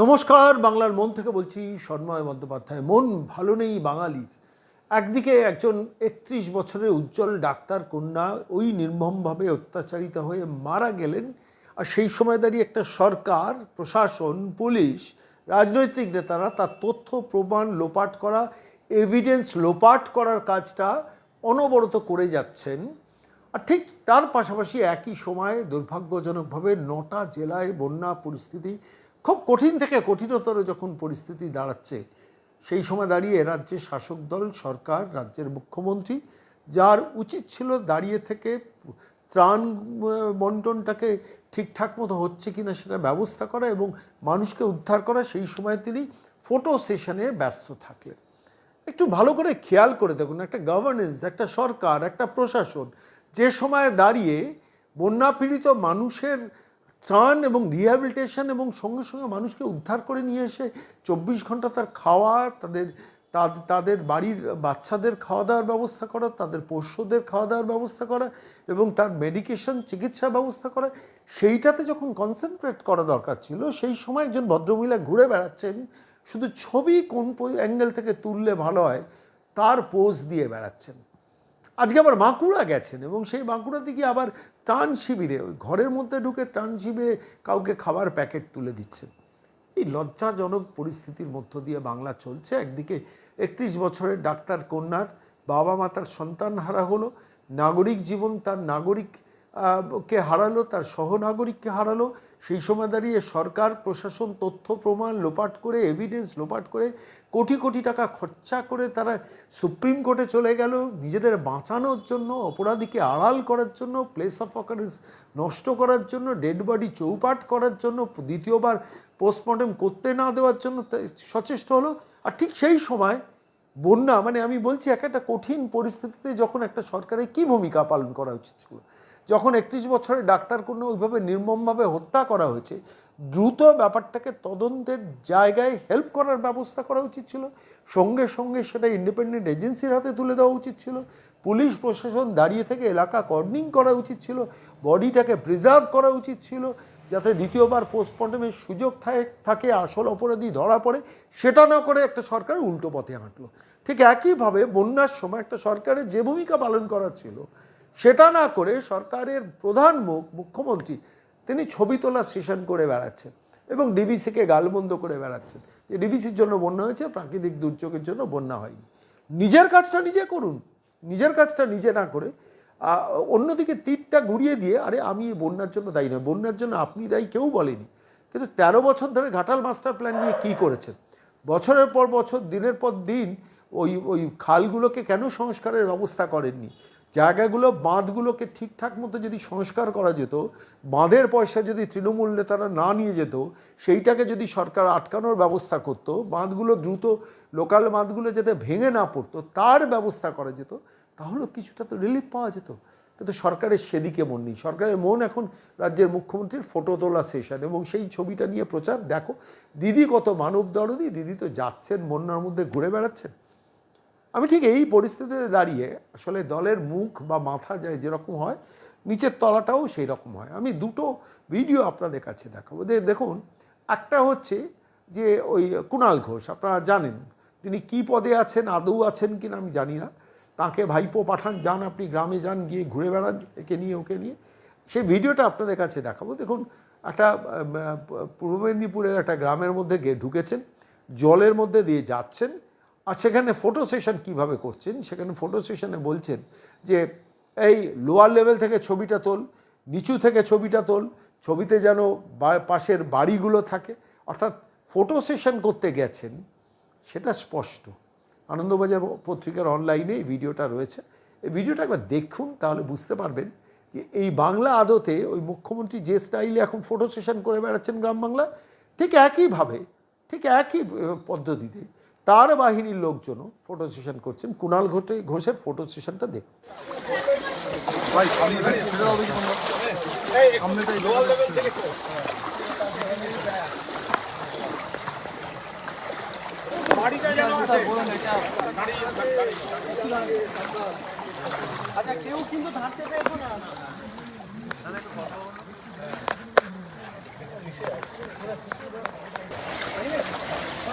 নমস্কার, বাংলার মন থেকে বলছি সন্ময় বন্দ্যোপাধ্যায়। মন ভালো নেই বাঙালির। একদিকে একজন একত্রিশ বছরের উজ্জ্বল ডাক্তার কন্যা ওই নির্মমভাবে অত্যাচারিত হয়ে মারা গেলেন আর সেই সময় দাঁড়িয়ে একটা সরকার, প্রশাসন, পুলিশ, রাজনৈতিক নেতারা তার তথ্য, প্রমাণ লোপাট করা এভিডেন্স লোপাট করার কাজটা অনবরত করে যাচ্ছেন। আর ঠিক তার পাশাপাশি একই সময়ে দুর্ভাগ্যজনকভাবে নটা জেলায় বন্যা পরিস্থিতি খুব কঠিন থেকে কঠিনতর যখন পরিস্থিতি দাঁড়াচ্ছে, সেই সময় দাঁড়িয়ে রাজ্যের শাসক দল, সরকার, রাজ্যের মুখ্যমন্ত্রী, যার উচিত ছিল দাঁড়িয়ে থেকে ত্রাণ বন্টনটাকে ঠিকঠাক মতো হচ্ছে কিনা সেটা ব্যবস্থা করা এবং মানুষকে উদ্ধার করা, সেই সময় তিনি ফটো সেশনে ব্যস্ত থাকলেন। একটু ভালো করে খেয়াল করে দেখুন, একটা গভর্নেন্স একটা সরকার, একটা প্রশাসন, যে সময় দাঁড়িয়ে বন্যা পীড়িত মানুষের ত্রাণ এবং রিহ্যাবিলিটেশন এবং সঙ্গে সঙ্গে মানুষকে উদ্ধার করে নিয়ে এসে চব্বিশ ঘণ্টা তার খাওয়া, তাদের, তাদ- তাদের বাড়ির বাচ্চাদের খাওয়া দাওয়ার ব্যবস্থা করা, তাদের পোষ্যদের খাওয়া দাওয়ার ব্যবস্থা করা এবং তার মেডিকেশন চিকিৎসা ব্যবস্থা করা। সেইটাতে যখন কনসেন্ট্রেট করা দরকার ছিল, সেই সময় একজন ভদ্রমহিলা ঘুরে বেড়াচ্ছেন। শুধু ছবি কোন অ্যাঙ্গেল থেকে তুললে ভালো হয়, তার পোজ দিয়ে বেড়াচ্ছেন। আজকে আবার বাঁকুড়া গেছেন এবং সেই বাঁকুড়া থেকে আবার ত্রাণ শিবিরে ঘরের মধ্যে ঢুকে ত্রাণ শিবিরে কাউকে খাবার প্যাকেট তুলে দিচ্ছেন এই লজ্জাজনক পরিস্থিতির মধ্য দিয়ে বাংলা চলছে। একদিকে একত্রিশ বছরের ডাক্তার কন্যার বাবা মা তার সন্তান হারা হলো, নাগরিক জীবন তার নাগরিক কে হারালো, তার সহনাগরিককে হারালো, সেই সময় দাঁড়িয়ে সরকার, প্রশাসন, তথ্য, প্রমাণ লোপাট করে এভিডেন্স লোপাট করে কোটি কোটি টাকা খরচা করে তারা সুপ্রিম কোর্টে চলে গেল। নিজেদের বাঁচানোর জন্য, অপরাধীকে আড়াল করার জন্য প্লেস অফ অকারেন্স নষ্ট করার জন্য ডেড বডি চৌপাট করার জন্য, দ্বিতীয়বার পোস্টমর্টেম করতে না দেওয়ার জন্য সচেষ্ট হলো। আর ঠিক সেই সময় বন্যা মানে আমি বলছি এক একটা কঠিন পরিস্থিতিতে যখন একটা সরকারের কি ভূমিকা পালন করা উচিত ছিল? যখন একত্রিশ বছরের ডাক্তার কোনো ওইভাবে নির্মমভাবে হত্যা করা হয়েছে, দ্রুত ব্যাপারটাকে তদন্তের জায়গায় হেল্প করার ব্যবস্থা করা উচিত ছিল। সঙ্গে সঙ্গে সেটা ইন্ডিপেন্ডেন্ট এজেন্সির হাতে তুলে দেওয়া উচিত ছিল। পুলিশ প্রশাসন দাঁড়িয়ে থেকে এলাকা কর্নিং করা উচিত ছিল। বডিটাকে প্রিজার্ভ করা উচিত ছিল যাতে দ্বিতীয়বার পোস্টমর্টমের সুযোগ থাকে- আসল অপরাধী ধরা পড়ে, সেটা না করে একটা সরকার উল্টো পথে হাঁটলো। ঠিক একইভাবে বন্যার সময় একটা সরকারের যে ভূমিকা পালন করা ছিল সেটা না করে সরকারের প্রধান মুখ, মুখ্যমন্ত্রী, তিনি ছবি তোলা সেশন করে বেড়াচ্ছেন এবং ডিবিসিকে গালমন্দ করে বেড়াচ্ছেন। যে ডিবিসির জন্য বন্যা হয়েছে, প্রাকৃতিক দুর্যোগের জন্য বন্যা হয়নি। নিজের কাজটা নিজে করুন। নিজের কাজটা নিজে না করে অন্যদিকে তীরটা ঘুরিয়ে দিয়ে, আরে আমি বন্যার জন্য দায়ী নয়, বন্যার জন্য আপনি দায়ী কেউ বলেনি। কিন্তু তেরো বছর ধরে ঘাটাল মাস্টার প্ল্যান নিয়ে কী করেছেন? বছরের পর বছর, দিনের পর দিন ওই ওই খালগুলোকে কেন সংস্কারের ব্যবস্থা করেননি? জায়গাগুলো বাঁধগুলোকে ঠিকঠাক মতো যদি সংস্কার করা যেত, বাঁধের পয়সা যদি তৃণমূল নেতারা না নিয়ে যেত, সেইটাকে যদি সরকার আটকানোর ব্যবস্থা করত, বাঁধগুলো দ্রুত লোকাল বাঁধগুলো যাতে ভেঙে না পড়তো, তার ব্যবস্থা করা যেত, তাহলে কিছুটা তো রিলিফ পাওয়া যেত। কিন্তু সরকারের সেদিকে মন নেই। সরকারের মন এখন রাজ্যের মুখ্যমন্ত্রীর ফটো তোলা সেশন এবং সেই ছবিটা নিয়ে প্রচার। দেখো, দিদি কত মানব দরদি দিদি তো যাচ্ছেন, বন্যার মধ্যে ঘুরে বেড়াচ্ছেন। আমি ঠিক এই পরিস্থিতিতে দাঁড়িয়ে আসলে দলের মুখ বা মাথা যায় যেরকম হয়, নিচের তলাটাও সেই রকম হয়। আমি দুটো ভিডিও আপনাদের কাছে দেখাবো। দেখুন, একটা হচ্ছে যে ওই কুণাল ঘোষ, আপনারা জানেন তিনি কি পদে আছেন, আদৌ আছেন কিনা আমি জানি না। তাকে ভাইপো পাঠান, যান আপনি গ্রামে যান, গিয়ে ঘুরে বেড়ান, একে নিয়ে ওকে নিয়ে। সেই ভিডিওটা আপনাদের কাছে দেখাবো। দেখুন, একটা পূর্ব মেদিনীপুরের একটা গ্রামের মধ্যে গিয়ে ঢুকেছেন, জলের মধ্যে দিয়ে যাচ্ছেন। আর সেখানে ফটো সেশন কীভাবে করছেন? সেখানে ফটো সেশনে বলছেন যে, এই লোয়ার লেভেল থেকে ছবিটা তোল, নিচু থেকে ছবিটা তোল, ছবিতে যেন পাশের বাড়িগুলো থাকে। অর্থাৎ ফটো সেশন করতে গেছেন, সেটা স্পষ্ট। আনন্দবাজার পত্রিকার অনলাইনে এই ভিডিওটা রয়েছে। এই ভিডিওটা একবার দেখুন, তাহলে বুঝতে পারবেন যে এই বাংলা আদতে ওই মুখ্যমন্ত্রী যে স্টাইলে এখন ফটো সেশন করে বেড়াচ্ছেন গ্রাম বাংলা, ঠিক একইভাবে, ঠিক একই পদ্ধতিতে তার বাহিনীর লোকজনও ফটো সেশন করছেন। কুণাল ঘোটে ঘোষের ফটো সেশনটা দেখুন। ভাই সামনে থেকে ছেড়ে দাও দেখি তোমরা।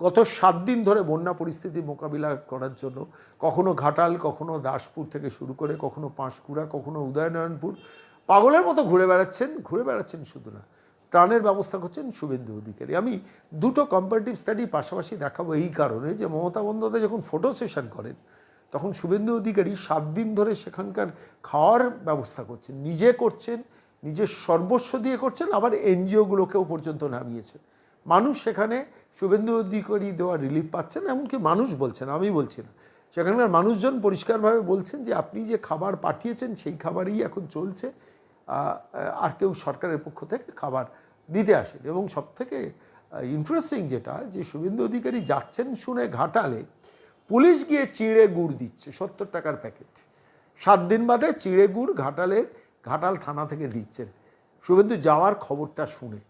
গত সাত দিন ধরে বন্যা পরিস্থিতি মোকাবিলা করার জন্য কখনো ঘাটাল, কখনো দাসপুর থেকে শুরু করে, কখনো পাঁশকুড়া, কখনো উদয়নারায়ণপুর, পাগলের মতো ঘুরে বেড়াচ্ছেন ঘুরে বেড়াচ্ছেন শুধু না, ত্রাণের ব্যবস্থা করছেন শুভেন্দু অধিকারী। আমি দুটো কম্পারেটিভ স্টাডি পাশাপাশি দেখাবো এই কারণে যে মমতা বন্দ্যোপাধ্যায় যখন ফটো সেশন করেন, তখন শুভেন্দু অধিকারী সাত দিন ধরে সেখানকার খাওয়ার ব্যবস্থা করছেন, নিজে করছেন, নিজের সর্বস্ব দিয়ে করছেন, আবার এনজিওগুলোকেও পর্যন্ত নামিয়েছেন। মানুষ সেখানে শুভেন্দু অধিকারী দেওয়া রিলিফ পাচ্ছেন, এমনকি মানুষ বলছেন, আমি বলছি না। সেখানকার মানুষজন পরিষ্কারভাবে বলছেন যে, আপনি যে খাবার পাঠিয়েছেন, সেই খাবারই এখন চলছে। আর কেউ সরকারের পক্ষ থেকে খাবার দিতে আসেন। এবং সব থেকে ইন্টারেস্টিং যেটা, যে শুভেন্দু অধিকারী যাচ্ছেন শুনে ঘাটালে, পুলিশ গিয়ে চিড়ে গুড় দিচ্ছে, সত্তর টাকার প্যাকেট সাত দিন বাদে চিড়ে গুড় ঘাটালে ঘাটাল থানা থেকে দিচ্ছেন। শুভেন্দু যাওয়ার খবরটা শুনে।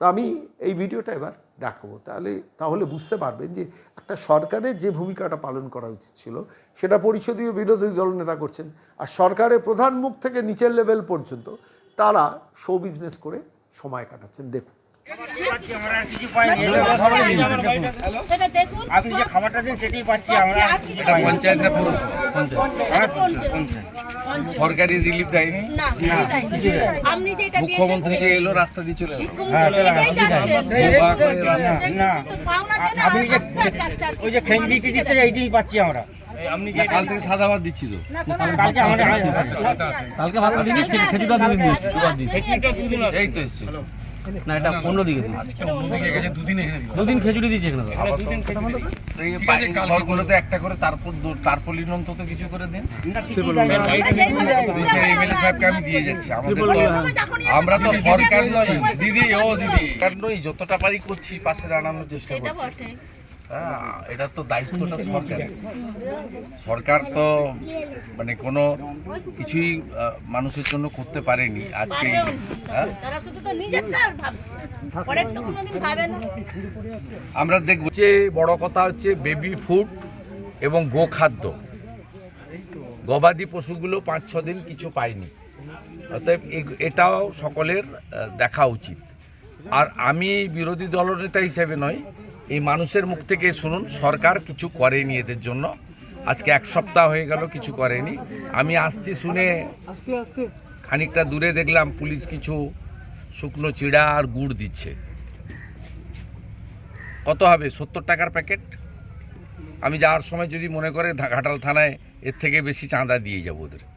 তো আমি এই ভিডিওটা এবার দেখাবো। তাহলে তাহলে বুঝতে পারবেন যে একটা সরকারের যে ভূমিকাটা পালন করা উচিত ছিল, সেটা পরিষদীয় বিরোধী দলনেতা করছেন আর সরকারের প্রধান মুখ থেকে নিচের লেভেল পর্যন্ত তারা শো বিজনেস করে সময় কাটাচ্ছেন। দেখুন। আমরা আর কিছু পাইনি সেটা দেখুন। আপনি যে খাবারটা দেন সেটাই পাচ্ছি আমরা। এটা পঞ্চায়েত। না হ্যাঁ, পঞ্চায়েত। সরকারি রিলিফ দেয়নি? মুখ্যমন্ত্রী যে এলো রাস্তা দিয়ে চলে আপনি যে ওই যে দিচ্ছে এইটাই পাচ্ছি আমরা। কাল থেকে সাদা ভাত দিচ্ছি তো। কালকে আমাদের কালকে দুদিন দিয়েছি এই তো এসছে। না এটা অন্য দিকে দিয়েছি। দুদিন খেজুরি দিয়েছি এখানে ঘরগুলোতে একটা করে তারপর তারপলিন অন্তত কিছু করে দিন। এমএলএ সাহেবকে আমি দিয়ে যাচ্ছি আমাদের আমরা তো সরকার নই দিদি ও দিদি। সরকার নই যতটা পারি করছি পাশে দাঁড়ানোর চেষ্টা এটা করছি। বটে। এটা তো দায়িত্বটা সরকার। সরকার তো মানে কোনো কিছুই মানুষের জন্য করতে পারেনি আজকে হ্যাঁ। আমরা দেখব। যে বড় কথা হচ্ছে বেবি ফুড এবং গোখাদ্য। গবাদি পশুগুলো পাঁচ ছ দিন কিছু পায়নি। অতএব এটাও সকলের দেখা উচিত। আর আমি বিরোধী দলনেতা হিসেবে নয় এই মানুষের মুখ থেকে শুনুন, সরকার কিছু করেনি এদের জন্য। আজকে এক সপ্তাহ হয়ে গেল কিছু করেনি। আমি আসছি শুনে খানিকটা দূরে দেখলাম পুলিশ কিছু শুকনো চিড়া আর গুড় দিচ্ছে। কত হবে? সত্তর টাকার প্যাকেট? আমি যাওয়ার সময় যদি মনে করে ঘাটাল থানায় এর থেকে বেশি চাঁদা দিয়ে যাব ওদের।